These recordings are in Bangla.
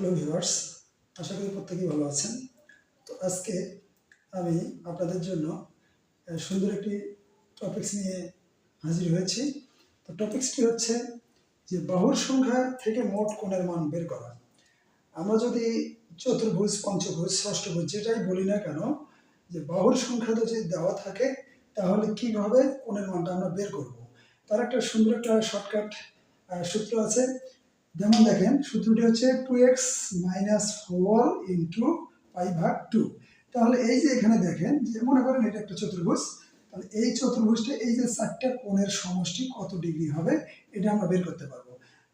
হ্যালো ভিউয়ার্স আশা করি প্রত্যেকেই ভালো আছেন। তো আজকে আমি আপনাদের জন্য সুন্দর একটি টপিকস নিয়ে হাজির হয়েছি। তো টপিকসটি হচ্ছে যে বাহুর সংখ্যা থেকে মোট কোণের মান বের করা। আমরা যদি চতুর্ভুজ, পঞ্চভুজ, ষষ্ঠভুজ যেটাই বলি না কেন, যে বাহুর সংখ্যা যদি দেওয়া থাকে, তাহলে কীভাবে কোণের মানটা আমরা বের করব? তার একটা সুন্দর একটা শর্টকাট সূত্র আছে। যেমন দেখেন, সূত্রটি হচ্ছে two x minus four into pi ভাগ টু তাহলে এই যে এখানে দেখেন, যে মনে করেন এটা একটা চতুর্ভুজ, তাহলে এই চতুর্ভুজটা এই যে চারটা কোণের সমষ্টি কত ডিগ্রি হবে, এটা আমরা বের করতে পারব।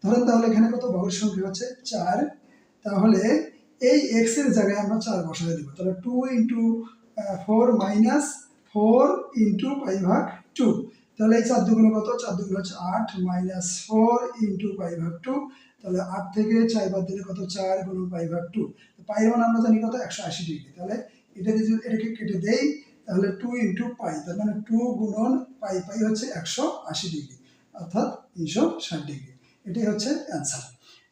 ধরেন তাহলে এখানে কত বাহুর সংখ্যা হচ্ছে চার। তাহলে এই এক্সের জায়গায় আমরা চার বসায় দিব। তাহলে two into four minus four into pi ভাগ টু তাহলে এই চার দুগুলো কত? চার দুগুলো হচ্ছে আট মাইনাস ফোর ইন্টু পাই ভাগ টু তাহলে আট থেকে চার বাদ দিলে কত? চার গুণন পাই ভাগ টু পাই মান আমরা জানি কত? একশো আশি ডিগ্রি তাহলে এটা যদি এটাকে কেটে দেই, তাহলে টু ইন্টু পাই তার মানে টু গুণন পাই পাই হচ্ছে একশো আশি ডিগ্রি অর্থাৎ তিনশো ষাট ডিগ্রি এটাই হচ্ছে অ্যান্সার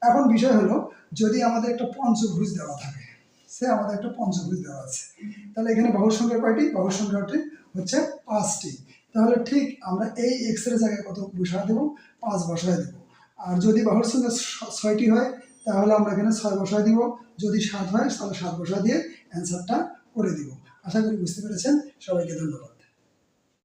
এখন বিষয় হলো, যদি আমাদের একটা পঞ্চভুজ দেওয়া থাকে, সে আমাদের একটা পঞ্চভুজ দেওয়া আছে। তাহলে এখানে বাহুর সংখ্যা কয়টি? বাহুর সংখ্যাটি হচ্ছে পাঁচটি। তাহলে ঠিক আমরা এই এক্সের জায়গায় কত বসায় দেবো? পাঁচ বসায় দেবো। আর যদি বাহুর সংখ্যা ছয়টি হয়, তাহলে আমরা এখানে ছয় বসায় দিব। যদি সাত হয়, তাহলে সাত বসায় দিয়ে অ্যান্সারটা করে দিব। আশা করি বুঝতে পেরেছেন। সবাইকে ধন্যবাদ।